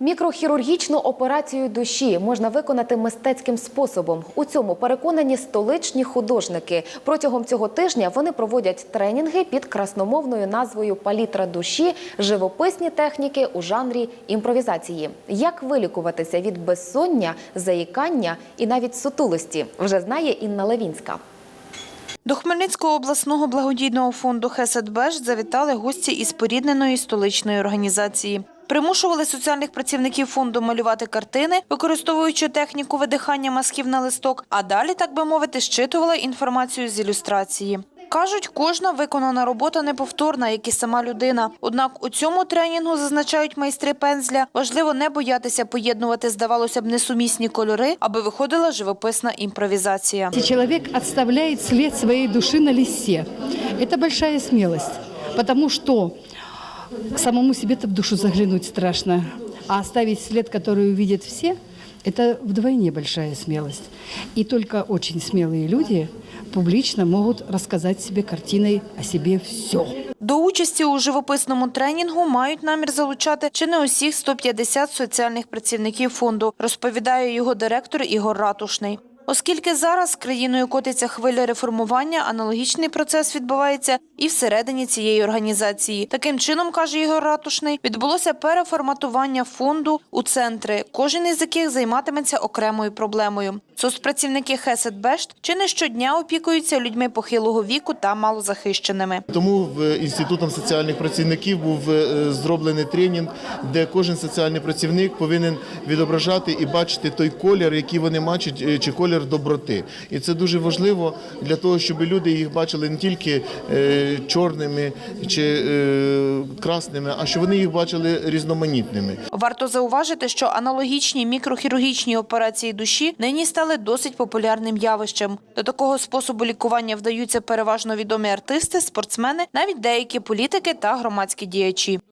Мікрохірургічну операцію душі можна виконати мистецьким способом. У цьому переконані столичні художники. Протягом цього тижня вони проводять тренінги під красномовною назвою Палітра душі, живописні техніки у жанрі імпровізації. Як вилікуватися від безсоння, заїкання і навіть сутулості, вже знає Інна Левінська. До Хмельницького обласного благодійного фонду «Хесед-Бешт» завітали гості із порідненої столичної організації. Примушували соціальних працівників фонду малювати картини, використовуючи техніку видихання мазків на листок, а далі, так би мовити, щитували інформацію з ілюстрації. Кажуть, кожна виконана робота неповторна, як і сама людина. Однак у цьому тренінгу, зазначають майстри пензля, важливо не боятися поєднувати, здавалося б, несумісні кольори, аби виходила живописна імпровізація. Человек отставляет след своей души на листе. Это большая смелость, потому что самому себе-то в душу заглянуть страшно, а оставить след, который увидят все, это вдвойне большая смелость. И только очень смелые люди публично могут рассказать себе картиной о себе все. До участі у живописному тренінгу мають намір залучати чи не усіх 150 соціальних працівників фонду, розповідає його директор Ігор Ратушний. Оскільки зараз країною котиться хвиля реформування, аналогічний процес відбувається і всередині цієї організації. Таким чином, каже Ігор Ратушний, відбулося переформатування фонду у центри, кожен із яких займатиметься окремою проблемою. Соцпрацівники «Хесед-Бешт» чи не щодня опікуються людьми похилого віку та малозахищеними. Тому в інститутом соціальних працівників був е, зроблений тренінг, де кожен соціальний працівник повинен відображати і бачити той колір, який вони бачать, е, чи колір доброти. І це дуже важливо для того, щоб люди їх бачили не тільки е, чорними чи е, красними, а щоб вони їх бачили різноманітними. Варто зауважити, що аналогічні мікрохірургічні операції душі нині стали досить популярним явищем. До такого способу лікування вдаються переважно відомі артисти, спортсмени, навіть деякі політики та громадські діячі.